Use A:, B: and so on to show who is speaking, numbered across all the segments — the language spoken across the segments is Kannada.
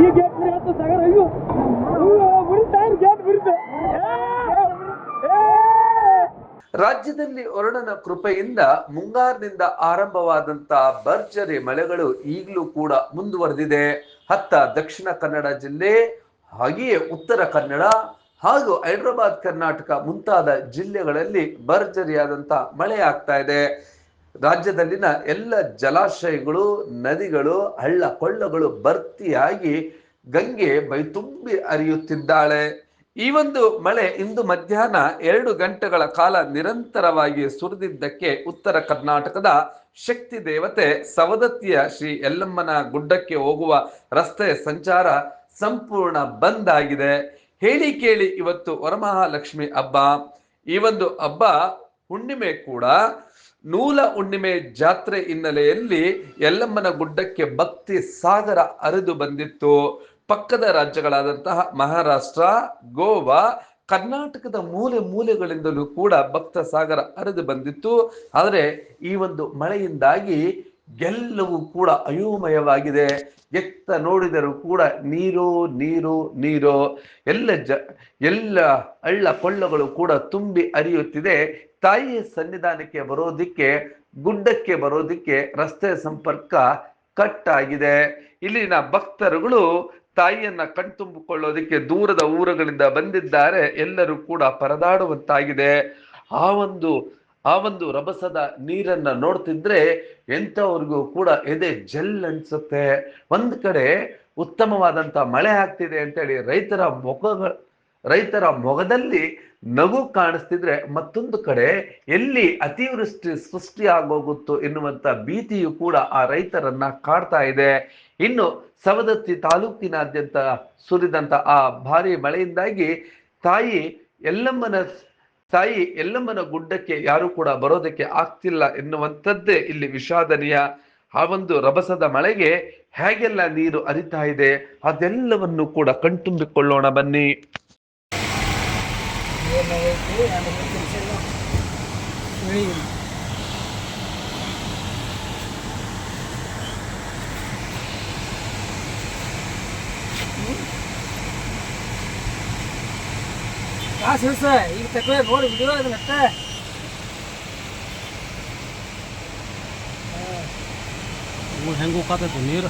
A: ಈ ಗೇಟ್ ಸಾಗರ, ಅಯ್ಯೋ. ಗೇಟ್
B: ರಾಜ್ಯದಲ್ಲಿ ವರುಣನ ಕೃಪೆಯಿಂದ ಮುಂಗಾರಿನಿಂದ ಆರಂಭವಾದಂತ ಭರ್ಜರಿ ಮಳೆಗಳು ಈಗಲೂ ಕೂಡ ಮುಂದುವರೆದಿದೆ. ಹತ್ತ ದಕ್ಷಿಣ ಕನ್ನಡ ಜಿಲ್ಲೆ, ಹಾಗೆಯೇ ಉತ್ತರ ಕನ್ನಡ ಹಾಗೂ ಹೈದರಾಬಾದ್ ಕರ್ನಾಟಕ ಮುಂತಾದ ಜಿಲ್ಲೆಗಳಲ್ಲಿ ಭರ್ಜರಿಯಾದಂತ ಮಳೆ ಆಗ್ತಾ ಇದೆ. ರಾಜ್ಯದಲ್ಲಿನ ಎಲ್ಲ ಜಲಾಶಯಗಳು, ನದಿಗಳು, ಹಳ್ಳ ಕೊಳ್ಳಗಳು ಭರ್ತಿಯಾಗಿ ಗಂಗೆ ಬೈತುಂಬಿ ಹರಿಯುತ್ತಿದ್ದಾಳೆ. ಈ ಒಂದು ಮಳೆ ಇಂದು ಮಧ್ಯಾಹ್ನ ಎರಡು ಗಂಟೆಗಳ ಕಾಲ ನಿರಂತರವಾಗಿ ಸುರಿದಿದ್ದಕ್ಕೆ ಉತ್ತರ ಕರ್ನಾಟಕದ ಶಕ್ತಿ ದೇವತೆ ಸವದತ್ತಿಯ ಶ್ರೀ ಯಲ್ಲಮ್ಮನ ಗುಡ್ಡಕ್ಕೆ ಹೋಗುವ ರಸ್ತೆ ಸಂಚಾರ ಸಂಪೂರ್ಣ ಬಂದ್ ಆಗಿದೆ. ಹೇಳಿ ಕೇಳಿ ಇವತ್ತು ವರಮಹಾಲಕ್ಷ್ಮಿ ಹಬ್ಬ. ಈ ಒಂದು ಹಬ್ಬ ಹುಣ್ಣಿಮೆ ಕೂಡ ನೂಲ ಹುಣ್ಣಿಮೆ ಜಾತ್ರೆ ಹಿನ್ನೆಲೆಯಲ್ಲಿ ಯಲ್ಲಮ್ಮನ ಗುಡ್ಡಕ್ಕೆ ಭಕ್ತಿ ಸಾಗರ ಹರಿದು ಬಂದಿತ್ತು. ಪಕ್ಕದ ರಾಜ್ಯಗಳಾದಂತಹ ಮಹಾರಾಷ್ಟ್ರ, ಗೋವಾ, ಕರ್ನಾಟಕದ ಮೂಲೆ ಮೂಲೆಗಳಿಂದಲೂ ಕೂಡ ಭಕ್ತ ಸಾಗರ ಹರಿದು ಬಂದಿತ್ತು. ಆದರೆ ಈ ಒಂದು ಮಳೆಯಿಂದಾಗಿ ಎಲ್ಲವೂ ಕೂಡ ಅಯೋಮಯವಾಗಿದೆ. ಎತ್ತ ನೋಡಿದರೂ ಕೂಡ ನೀರು ನೀರು ನೀರು. ಎಲ್ಲ ಜ, ಎಲ್ಲ ಹಳ್ಳ ಕೊಳ್ಳಗಳು ಕೂಡ ತುಂಬಿ ಹರಿಯುತ್ತಿದೆ. ತಾಯಿಯ ಸನ್ನಿಧಾನಕ್ಕೆ ಬರೋದಿಕ್ಕೆ, ಗುಡ್ಡಕ್ಕೆ ಬರೋದಿಕ್ಕೆ ರಸ್ತೆ ಸಂಪರ್ಕ ಕಟ್ ಆಗಿದೆ ಇಲ್ಲಿನ ಭಕ್ತರುಗಳು ತಾಯಿಯನ್ನ ಕಣ್ತುಂಬಿಕೊಳ್ಳೋದಿಕ್ಕೆ ದೂರದ ಊರುಗಳಿಂದ ಬಂದಿದ್ದಾರೆ. ಎಲ್ಲರೂ ಕೂಡ ಪರದಾಡುವಂತಾಗಿದೆ. ಆ ಒಂದು ಆ ಒಂದು ರಭಸದ ನೀರನ್ನ ನೋಡ್ತಿದ್ರೆ ಎಂಥವ್ರಿಗೂ ಕೂಡ ಎದೆ ಜಲ್ ಅನ್ಸುತ್ತೆ. ಒಂದ್ ಕಡೆ ಉತ್ತಮವಾದಂತ ಮಳೆ ಆಗ್ತಿದೆ ಅಂತೇಳಿ ರೈತರ ಮುಖಗಳ ರೈತರ ಮೊಗದಲ್ಲಿ ನಗು ಕಾಣಿಸ್ತಿದ್ರೆ ಮತ್ತೊಂದು ಕಡೆ ಎಲ್ಲಿ ಅತಿವೃಷ್ಟಿ ಸೃಷ್ಟಿ ಆಗೋಗುತ್ತೋ ಎನ್ನುವಂತ ಭೀತಿಯು ಕೂಡ ಆ ರೈತರನ್ನ ಕಾಡ್ತಾ ಇದೆ. ಇನ್ನು ಸವದತ್ತಿ ತಾಲೂಕಿನಾದ್ಯಂತ ಸುರಿದಂತ ಆ ಭಾರಿ ಮಳೆಯಿಂದಾಗಿ ತಾಯಿ ಎಲ್ಲಮ್ಮನ ತಾಯಿ ಎಲ್ಲಮ್ಮನ ಗುಡ್ಡಕ್ಕೆ ಯಾರು ಕೂಡ ಬರೋದಕ್ಕೆ ಆಗ್ತಿಲ್ಲ ಎನ್ನುವಂಥದ್ದೇ ಇಲ್ಲಿ ವಿಷಾದನೀಯ. ಆ ಒಂದು ರಭಸದ ಮಳೆಗೆ ಹೇಗೆಲ್ಲ ನೀರು ಅರಿತಾ ಇದೆ ಅದೆಲ್ಲವನ್ನು ಕೂಡ ಕಣ್ತುಂಬಿಕೊಳ್ಳೋಣ ಬನ್ನಿ.
A: ಕಾಸು ಹಿಡ್ಸ ಈಗ ತಗೊಳ್ಳಿ ನೋಡಿ ಬಿಡು ಅದನ್ನ ಅಷ್ಟೇ
C: ಹೆಂಗೆ ಹೋಗತ್ತೈತಿ ನೀರು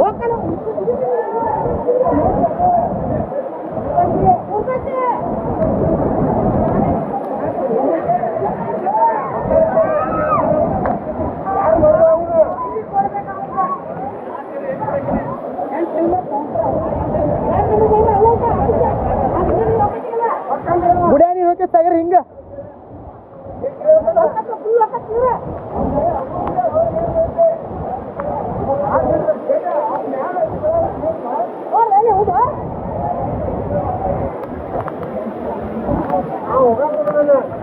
A: Bótalo.